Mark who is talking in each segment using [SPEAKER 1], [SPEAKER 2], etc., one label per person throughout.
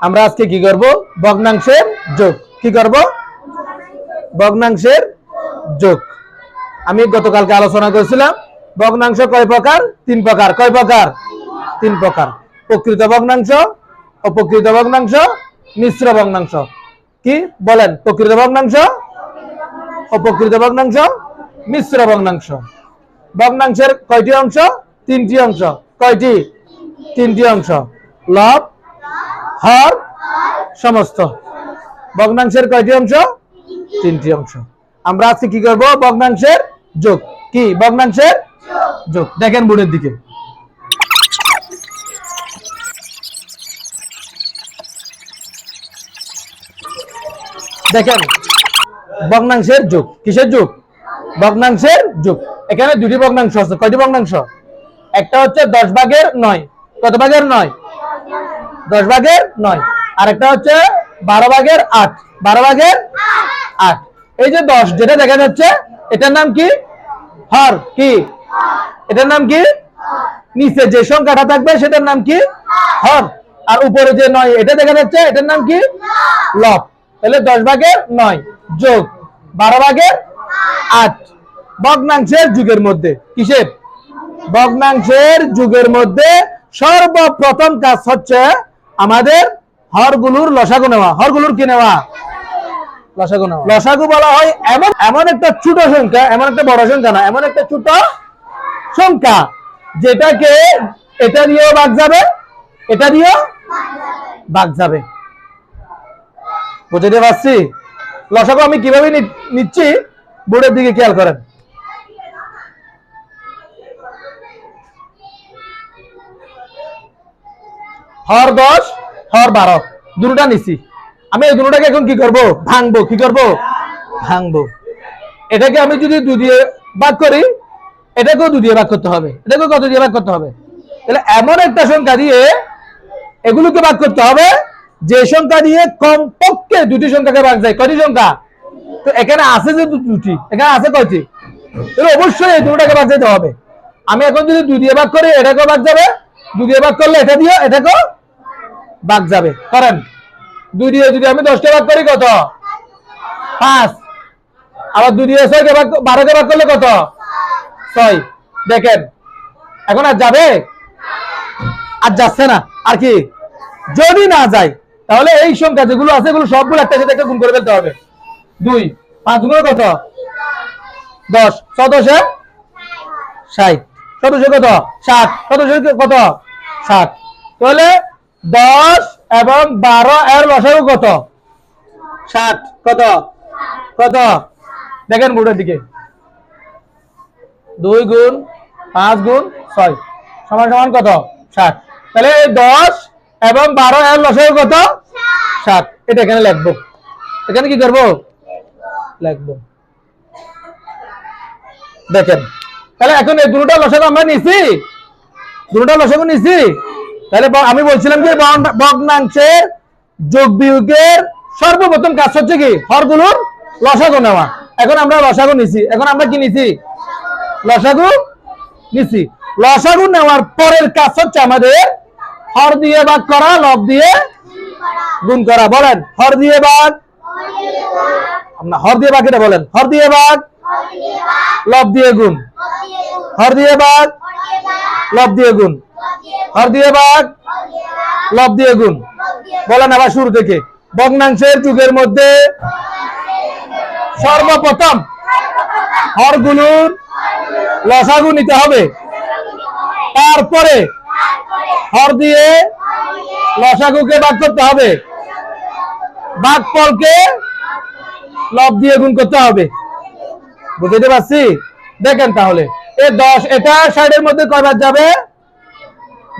[SPEAKER 1] আমরা আজকে কি করব? ভগ্নাংশের যোগ। কি করব? ভগ্নাংশের যোগ। আমি গতকালকে আলোচনা করেছিলাম, ভগ্নাংশ কয় প্রকার? তিন প্রকার। কয় প্রকার? তিন প্রকার। প্রকৃত ভগ্নাংশ, অপ্রকৃত ভগ্নাংশ, মিশ্র ভগ্নাংশ। কি? বলেন, প্রকৃত ভগ্নাংশ অপকৃত ভগ্নাংশ, মিশ্র ভগ্নাংশ। ভগ্নাংশের কয়টি অংশ? তিনটি অংশ। কয়টি? তিনটি অংশ। লব হর সমস্ত। ভগ্নাংশের কয়টি অংশ? তিনটি অংশ। আমরা আজকে কি করব? ভগ্নাংশের যোগ। কি? ভগ্নাংশের যোগ। দেখেন বোর্ডের দিকে। দেখেন, ভগ্নাংশের যোগ। কিসের যোগ? ভগ্নাংশের যোগ। এখানে দুটি ভগ্নাংশ আছে। কয়টি ভগ্নাংশ? একটা হচ্ছে দশ ভাগের নয়। কত ভাগের নয়? দশ ভাগের নয়। আর একটা হচ্ছে বারো ভাগের আট। বারো ভাগের আট। এই যে দশ, যেটা দেখা যাচ্ছে, এটার নাম কি? হর। কি? এটার নাম কি? নিচে যে সংখ্যাটা থাকবে, সেটার নাম কি? হর। আর উপরে যে নয়, এটা দেখা যাচ্ছে, এটার নাম কি? লব। তাহলে দশ ভাগের নয় যোগ বারো ভাগের আট। ভগ্নাংশের যুগের মধ্যে। কিসের? ভগ্নাংশের যুগের মধ্যে সর্বপ্রথম কাজ হচ্ছে আমাদের হরগুলোর লসাগু নেওয়া। হরগুলোর কি নেওয়া? লসাগু নেওয়া। লসাগু বলা হয় এমন এমন একটা ছোট সংখ্যা এমন একটা বড় সংখ্যা না এমন একটা ছোট সংখ্যা যেটাকে এটা দিয়েও ভাগ যাবে এটা দিয়েও ভাগ যাবে। বুঝতে পারছি? লসাগু আমি কীভাবে নিচ্ছি? বোর্ডের দিকে খেয়াল করেন। হর দশ, হর বারো। দুটোটা নিছি। আমি এই দুটোটাকে এখন কি করব? ভাঙবো। কি করব? ভাঙবো। এটাকে আমি যদি দু দিয়ে ভাগ করি, এটাকেও দু দিয়ে ভাগ করতে হবে। এটাকেও কত দিয়ে ভাগ করতে হবে? তাহলে এমন একটা সংখ্যা দিয়ে এগুলোকে ভাগ করতে হবে, যে সংখ্যা দিয়ে কমপক্ষে দুটি সংখ্যাকে ভাগ যায়। কয়টি সংখ্যা? তো এখানে আছে যে দু- দুটি। এখানে আছে কয়টি? তাহলে অবশ্যই এই দুটোটাকে ভাগ যেতে হবে। আমি এখন যদি দুই দিয়ে ভাগ করি, এটাকেও ভাগ যাবে। দুই দিয়ে ভাগ করলে এটা দিয়ে এটাকেও ভাগ যাবে। করেন। দুই দিয়ে যদি আমি দশটা ভাগ করি কত? পাঁচ। আবার দুই দিয়ে ছয়কে ভাগ বারোকে ভাগ করলে কত? ছয়। দেখেন। এখন আর যাবে? আর যাচ্ছে না। আর কি? যদি না যায়, তাহলে এই সংখ্যা যেগুলো আছে, এগুলো সবগুলো একটা সাথে একটা গুণ করে ফেলতে হবে। দুই। পাঁচ গুণ কত? দশ। সদশে ষাট। সদস্য কত? ষাট। সদস্য কত? ষাট। তাহলে দশ এবং বারো এর লসাগু কত? ষাট কত? কত? দেখেন বোর্ডের দিকে। দুই গুণ পাঁচ গুণ ছয়। সমান সমান কত? ষাট তাহলে দশ এবং বারো এর লসাগু কত? ষাট এটা এখানে লিখব। এখানে কি করব? লিখব। দেখেন। তাহলে এখন এই দুটো লসাগু আমরা নিছি। দুটো লসাগু নিছি। তাহলে আমি বলছিলাম যে ভগ্নাংশের যোগ বিয়োগের সর্বপ্রথম কাজ হচ্ছে কি? হরগুলোর লসাগু নেওয়া। এখন আমরা লসাগু নিছি। এখন আমরা কি নিছি? লসাগু নিছি। লসাগু নেওয়ার পরের কাজ হচ্ছে আমাদের হর দিয়ে ভাগ করা, লব দিয়ে গুণ করা। বলেন, হর দিয়ে ভাগ। আপনার হর দিয়ে ভাগ এটা বলেন। হর দিয়ে ভাগ, লব দিয়ে গুণ। হর দিয়ে ভাগ, লব দিয়ে গুণ। হর দিয়ে বাঘ, লব দিয়ে গুণ। বলেন আবার শুরু থেকে। ভগ্নাংশের যুগের মধ্যে সর্বপ্রথম হরগুলোর লসাগু নিতে হবে। তারপরে হর দিয়ে লসাগুকে ভাগ করতে হবে। ভাগ ফলকে লব দিয়ে গুণ করতে হবে। বুঝতে পারছি? দেখেন তাহলে। এ দশ, এটা ষাটের মধ্যে কয়বার যাবে?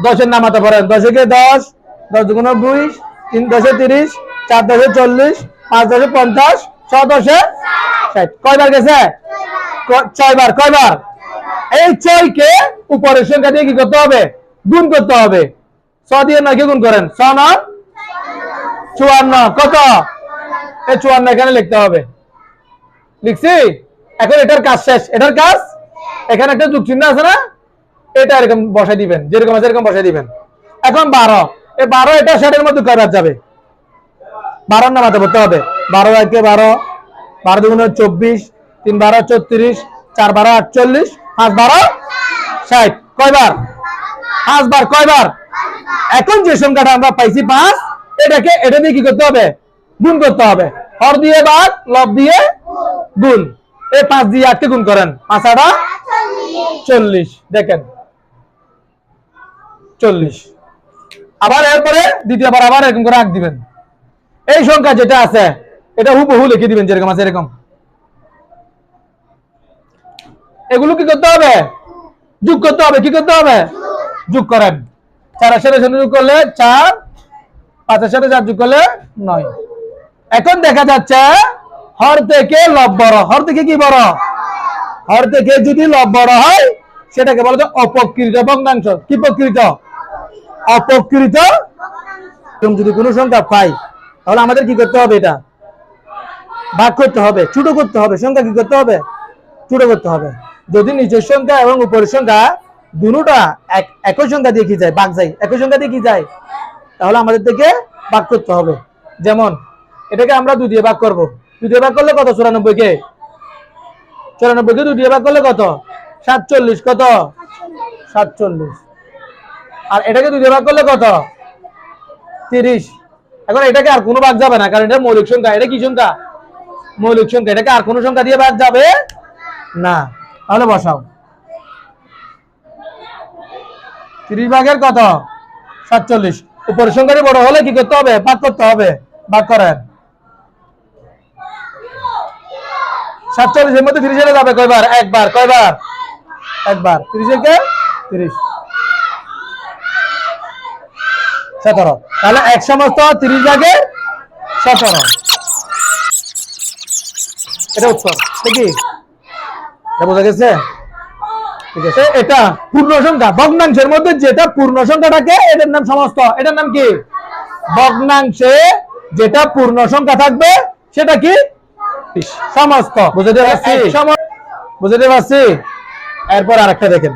[SPEAKER 1] দশের নামাতে পারেন দশে দশকে দশ দশ দুগুণ বিশ, তিন দশে তিরিশ, চার দশে চল্লিশ, পাঁচ দশে পঞ্চাশ, ছ দশে ষাট। কয়বার গেছে? ক- ছয়বার। কয়বার? এই ছয়কে উপরের সংখ্যা দিয়ে কি করতে হবে? গুণ করতে হবে। ছ দিয়ে নয়কে গুণ করেন। ছ নয়, চুয়ান্ন। কত? এই চুয়ান্ন এখানে লিখতে হবে। লিখছি? এখন এটার কাজ শেষ। এটার কাজ? এখানে একটা যুগ চিহ্ন আছে না? এটা এরকম বসাই দিবেন যেরকম আছে এরকম বসাই দিবেন। এখন বারো। এই বারো এটা ষাটের মধ্যে কয়বার যাবে। বারোর নামাতে পড়তে হবে। বারো একে বারো বারো দুগুণে চব্বিশ তিন বারো চৌত্রিশ চার বারো আটচল্লিশ পাঁচ বারো ষাট। কয়বার? পাঁচবার কয়বার? এখন যে সংখ্যাটা আমরা পাইছি পাঁচ এটাকে এটা দিয়ে কি করতে হবে? গুণ করতে হবে। হর দিয়ে বাদ লব দিয়ে গুণ। এই পাঁচ দিয়ে আটকে গুণ করেন। পাঁচ আটা চল্লিশ। দেখেন। চল্লিশ। আবার এরপরে দ্বিতীয়বার আবার এরকম করে আঁক দিবেন। এই সংখ্যা যেটা আছে, এটা হুবহু লিখে দিবেন যেরকম আছে এরকম। এগুলো কি করতে হবে? যোগ করতে হবে, কি করতে হবে? যোগ করেন। চারের সাথে শূন্য যোগ করলে চার, পাঁচের সাথে চার যোগ করলে নয়। এখন দেখা যাচ্ছে, হর থেকে লব বড়। হর থেকে কি বড়? হর থেকে যদি লব বড় হয়, সেটাকে বলা যায় অপকৃত ভগ্নাংশ। কি প্রকৃত? অপকৃত? যদি কোনো সংখ্যা পাই, তাহলে আমাদের কি করতে হবে এটা? ভাগ করতে হবে, ছোট করতে হবে। সংখ্যা কি করতে হবে? ছোট করতে হবে। যদি নিচের সংখ্যা এবং উপরের সংখ্যা এক, একই সংখ্যা দিয়ে কি যায়? ভাগ যায়। একই সংখ্যা দিয়ে কি যায়? তাহলে আমাদের থেকে ভাগ করতে হবে। যেমন, এটাকে আমরা দুই দিয়ে ভাগ করব। দুই দিয়ে ভাগ করলে কত? চুরানব্বই কে? চুরানব্বই কে দুই দিয়ে ভাগ করলে কত? সাতচল্লিশ কত? সাতচল্লিশ। আর এটাকে দুই ভাগ করলে কত? তিরিশ। এখন এটাকে আর কোনো ভাগ যাবে না, কারণ এটা মৌলিক সংখ্যা। এটা কি সংখ্যা? মৌলিক সংখ্যা। এটাকে আর কোনো সংখ্যা দিয়ে ভাগ যাবে না। তাহলে বসাও। তিরিশ ভাগের কত? সাতচল্লিশ। উপরের সংখ্যাটি বড় হলে কি করতে হবে? ভাগ করতে হবে। ভাগ করেন। সাতচল্লিশের মধ্যে তিরিশ যাবে কয়বার? একবার। কয়বার? একবার। তিরিশের কে তিরিশ। সতেরো। তাহলে এক সমস্ত তিরিশ ভাগে সতেরো। এটা উত্তর ঠিকই? বোঝা গেছে? ঠিক আছে এটা পূর্ণ সংখ্যা। ভগ্নাংশের মধ্যে যেটা পূর্ণ সংখ্যাটাকে এটার নাম সমস্ত এটার নাম কি? ভগ্নাংশে যেটা পূর্ণ সংখ্যা থাকবে সেটা কি? সমস্ত। বুঝতে পারছি? বুঝতে পারছি? এরপর আরেকটা দেখেন।